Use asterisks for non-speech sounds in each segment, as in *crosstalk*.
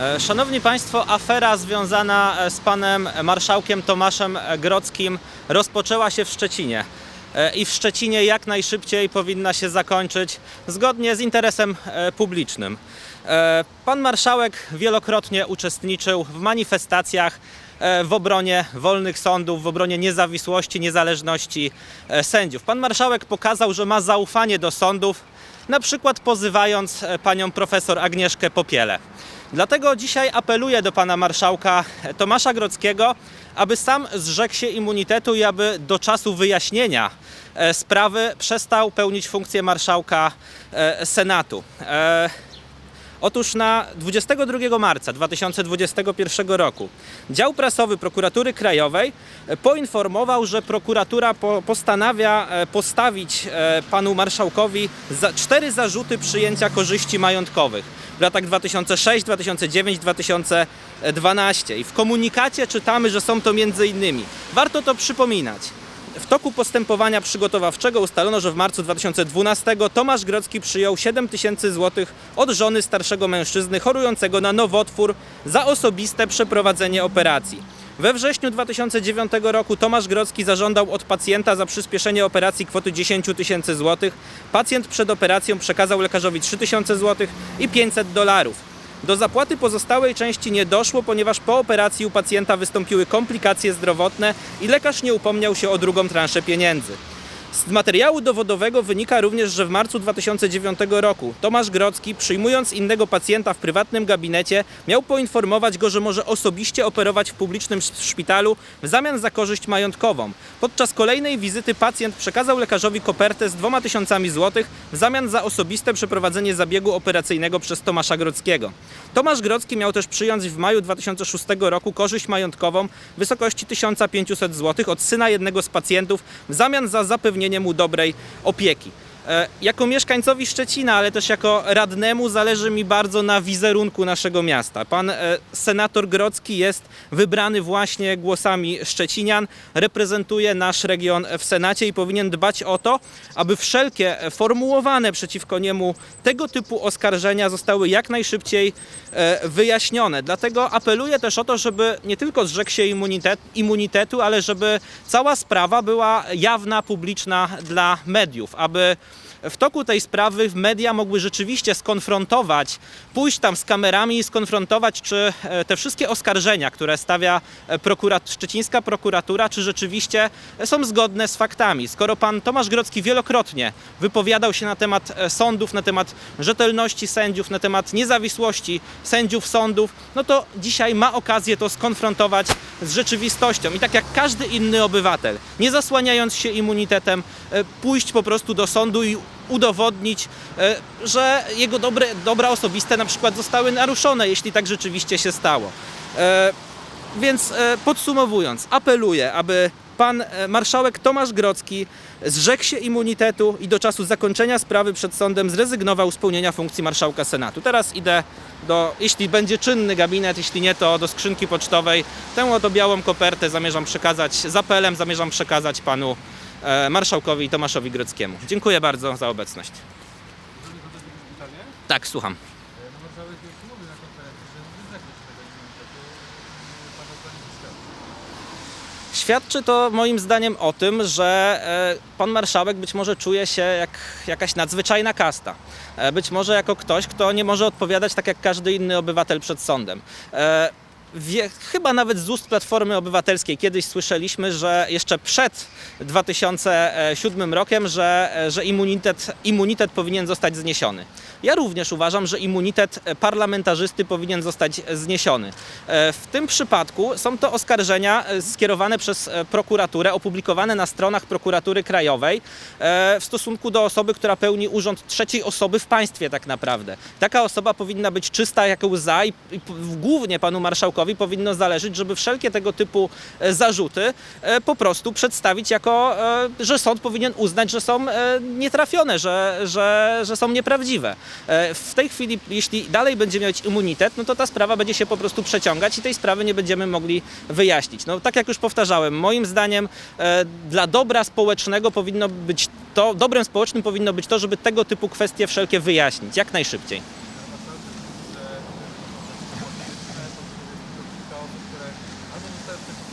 E, Szanowni Państwo, afera związana e, z panem marszałkiem Tomaszem Grodzkim rozpoczęła się w Szczecinie. E, I w Szczecinie jak najszybciej powinna się zakończyć zgodnie z interesem publicznym. Pan marszałek wielokrotnie uczestniczył w manifestacjach w obronie wolnych sądów, w obronie niezawisłości, niezależności sędziów. Pan marszałek pokazał, że ma zaufanie do sądów, na przykład pozywając panią profesor Agnieszkę Popielę. Dlatego dzisiaj apeluję do pana marszałka Tomasza Grodzkiego, aby sam zrzekł się immunitetu i aby do czasu wyjaśnienia e, sprawy przestał pełnić funkcję marszałka e, Senatu. Otóż na 22 marca 2021 roku dział prasowy Prokuratury Krajowej e, poinformował, że prokuratura po, postanawia e, postawić e, panu marszałkowi za, cztery zarzuty przyjęcia korzyści majątkowych w latach 2006, 2009, 2012. I w komunikacie czytamy, że są to między innymi. Warto to przypominać. W toku postępowania przygotowawczego ustalono, że w marcu 2012 Tomasz Grodzki przyjął 7 tysięcy złotych od żony starszego mężczyzny chorującego na nowotwór za osobiste przeprowadzenie operacji. We wrześniu 2009 roku Tomasz Grodzki zażądał od pacjenta za przyspieszenie operacji kwoty 10 tysięcy złotych. Pacjent przed operacją przekazał lekarzowi 3 tysiące złotych i 500 dolarów. Do zapłaty pozostałej części nie doszło, ponieważ po operacji u pacjenta wystąpiły komplikacje zdrowotne i lekarz nie upomniał się o drugą transzę pieniędzy. Z materiału dowodowego wynika również, że w marcu 2009 roku Tomasz Grodzki, przyjmując innego pacjenta w prywatnym gabinecie, miał poinformować go, że może osobiście operować w publicznym sz- szpitalu w zamian za korzyść majątkową. Podczas kolejnej wizyty pacjent przekazał lekarzowi kopertę z dwoma tysiącami złotych w zamian za osobiste przeprowadzenie zabiegu operacyjnego przez Tomasza Grodzkiego. Tomasz Grodzki miał też przyjąć w maju 2006 roku korzyść majątkową w wysokości 1500 zł od syna jednego z pacjentów w zamian za zapewnienie mu dobrej opieki. E, Jako mieszkańcowi Szczecina, ale też jako radnemu zależy mi bardzo na wizerunku naszego miasta. Pan e, senator Grodzki jest wybrany właśnie głosami Szczecinian, reprezentuje nasz region w Senacie i powinien dbać o to, aby wszelkie formułowane przeciwko niemu tego typu oskarżenia zostały jak najszybciej e, wyjaśnione. Dlatego apeluję też o to, żeby nie tylko zrzekł się immunitet, immunitetu, ale żeby cała sprawa była jawna, publiczna dla mediów, aby w toku tej sprawy media mogły rzeczywiście skonfrontować, pójść tam z kamerami i skonfrontować, czy e, te wszystkie oskarżenia, które stawia e, prokurat, szczecińska prokuratura, czy rzeczywiście są zgodne z faktami. Skoro pan Tomasz Grodzki wielokrotnie wypowiadał się na temat e, sądów, na temat rzetelności sędziów, na temat niezawisłości sędziów sądów, no to dzisiaj ma okazję to skonfrontować z rzeczywistością. I tak jak każdy inny obywatel, nie zasłaniając się immunitetem, pójść po prostu do sądu i udowodnić, e, że jego dobre, dobra osobiste na przykład zostały naruszone, jeśli tak rzeczywiście się stało. E, Więc e, podsumowując, apeluję, aby pan marszałek Tomasz Grodzki zrzekł się immunitetu i do czasu zakończenia sprawy przed sądem zrezygnował z pełnienia funkcji marszałka Senatu. Teraz idę do, jeśli będzie czynny gabinet, jeśli nie, to do skrzynki pocztowej. Tę oto białą kopertę zamierzam przekazać, z apelem zamierzam przekazać panu marszałkowi Tomaszowi Grodzkiemu. Dziękuję bardzo za obecność. Tak, słucham. E. E. Świadczy to moim zdaniem o tym, że e, pan marszałek być może czuje się jak jakaś nadzwyczajna kasta. E, Być może jako ktoś, kto nie może odpowiadać tak jak każdy inny obywatel przed sądem. Wie, chyba nawet z ust Platformy Obywatelskiej kiedyś słyszeliśmy, że jeszcze przed 2007 rokiem, że, że immunitet, immunitet powinien zostać zniesiony. Ja również uważam, że immunitet parlamentarzysty powinien zostać zniesiony. E, W tym przypadku są to oskarżenia e, skierowane przez e, prokuraturę, opublikowane na stronach prokuratury krajowej e, w stosunku do osoby, która pełni urząd trzeciej osoby w państwie tak naprawdę. Taka osoba powinna być czysta jak łza i, głównie panu marszałkowi powinno zależeć, żeby wszelkie tego typu e, zarzuty e, po prostu przedstawić jako, e, że sąd powinien uznać, że są e, nietrafione, że, że, że są nieprawdziwe. E, W tej chwili, jeśli dalej będzie mieć immunitet, no to ta sprawa będzie się po prostu przeciągać i tej sprawy nie będziemy mogli wyjaśnić. No tak jak już powtarzałem, moim zdaniem e, dla dobra społecznego powinno być to, dobrem społecznym powinno być to, żeby tego typu kwestie wszelkie wyjaśnić jak najszybciej. Że albo zostały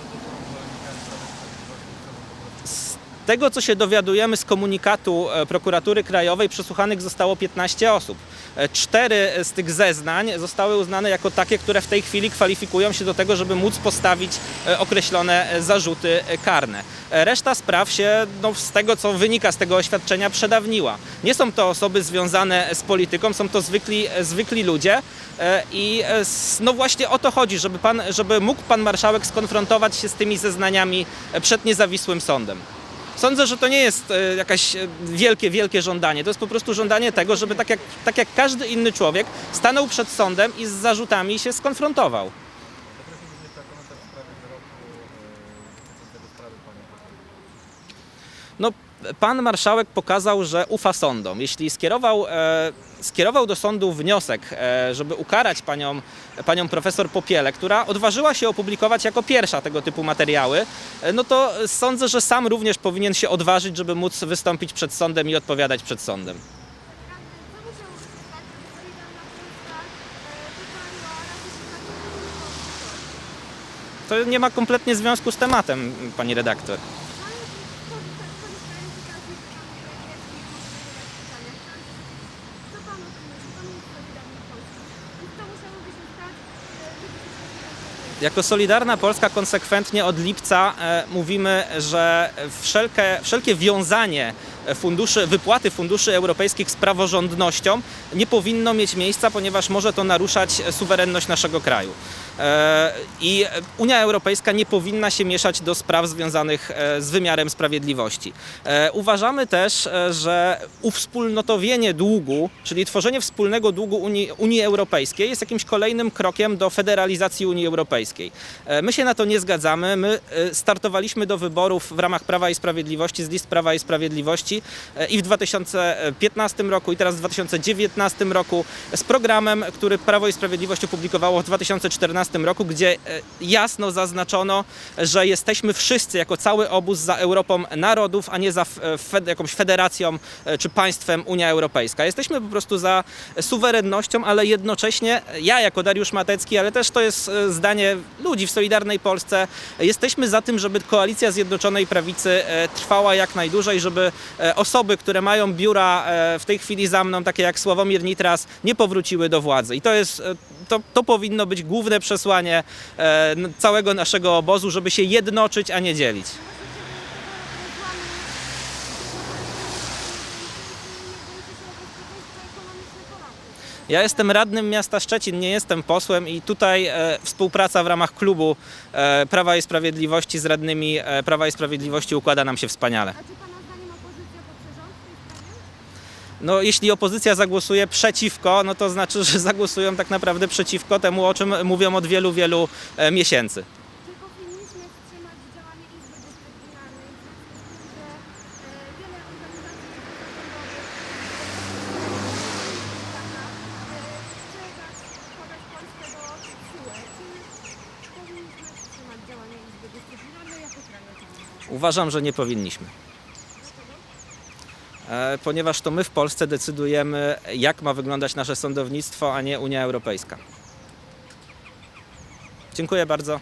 albo są Prawa i Sprawiedliwości, chcą po prostu... Z tego, co się dowiadujemy z komunikatu e, prokuratury krajowej, przesłuchanych zostało 15 osób. E, Cztery z tych zeznań zostały uznane jako takie, które w tej chwili kwalifikują się do tego, żeby móc postawić e, określone zarzuty karne. Reszta spraw się, no, z tego, co wynika z tego oświadczenia, przedawniła. Nie są to osoby związane z polityką, są to zwykli, zwykli ludzie i no właśnie o to chodzi, żeby, pan, żeby mógł pan marszałek skonfrontować się z tymi zeznaniami przed niezawisłym sądem. Sądzę, że to nie jest e, jakaś e, wielkie, wielkie żądanie. To jest po prostu żądanie tego, żeby tak jak, tak jak każdy inny człowiek stanął przed sądem i z zarzutami się skonfrontował. No, pan marszałek pokazał, że ufa sądom. Jeśli skierował, e, skierował do sądu wniosek, e, żeby ukarać panią, panią profesor Popielę, która odważyła się opublikować jako pierwsza tego typu materiały, e, no to sądzę, że sam również powinien się odważyć, żeby móc wystąpić przed sądem i odpowiadać przed sądem. To nie ma kompletnie związku z tematem, pani redaktor. Ale po weryfikacji Co pan o tym myśli? Pan jest Solidarny Polski. I co musiałoby się stać, e, żeby się ratyfikacja Jako Solidarna Polska konsekwentnie od lipca e, mówimy, że wszelkie, wszelkie wiązanie funduszy, wypłaty funduszy europejskich z praworządnością nie powinno mieć miejsca, ponieważ może to naruszać suwerenność naszego kraju. E, I Unia Europejska nie powinna się mieszać do spraw związanych e, z wymiarem sprawiedliwości. E, Uważamy też, że uwspólnotowienie długu, czyli tworzenie wspólnego długu Unii, Unii Europejskiej jest jakimś kolejnym krokiem do federalizacji Unii Europejskiej. My się na to nie zgadzamy. My startowaliśmy do wyborów w ramach Prawa i Sprawiedliwości, z list Prawa i Sprawiedliwości e, i w 2015 roku i teraz w 2019 roku z programem, który Prawo i Sprawiedliwość opublikowało w 2014 roku, gdzie e, jasno zaznaczono, że jesteśmy wszyscy jako cały obóz za Europą narodów, a nie za e, fed, jakąś federacją czy państwem Unia Europejska. Jesteśmy po prostu za suwerennością, ale jednocześnie ja jako Dariusz Matecki, ale też to jest zdanie ludzi w Solidarnej Polsce, jesteśmy za tym, żeby koalicja Zjednoczonej Prawicy trwała jak najdłużej, żeby osoby, które mają biura e, w tej chwili za mną, takie jak Sławomir Nitras, nie powróciły do władzy. I to jest, e, to, to powinno być główne przesłanie e, całego naszego obozu, żeby się jednoczyć, a nie dzielić. Ja jestem radnym miasta Szczecin, nie jestem posłem i tutaj e, współpraca w ramach klubu e, Prawa i Sprawiedliwości z radnymi e, Prawa i Sprawiedliwości układa nam się wspaniale. A czy Pana zdaniem opozycja poprze rząd w tej sprawie? No, jeśli opozycja zagłosuje przeciwko, no to znaczy, że *laughs* zagłosują tak naprawdę przeciwko temu, o czym mówią od wielu, wielu e, miesięcy. E, oczywiście? Uważam, że nie powinniśmy. E, Ponieważ to my w Polsce decydujemy, jak ma wyglądać nasze sądownictwo, a nie Unia Europejska. Dziękuję bardzo.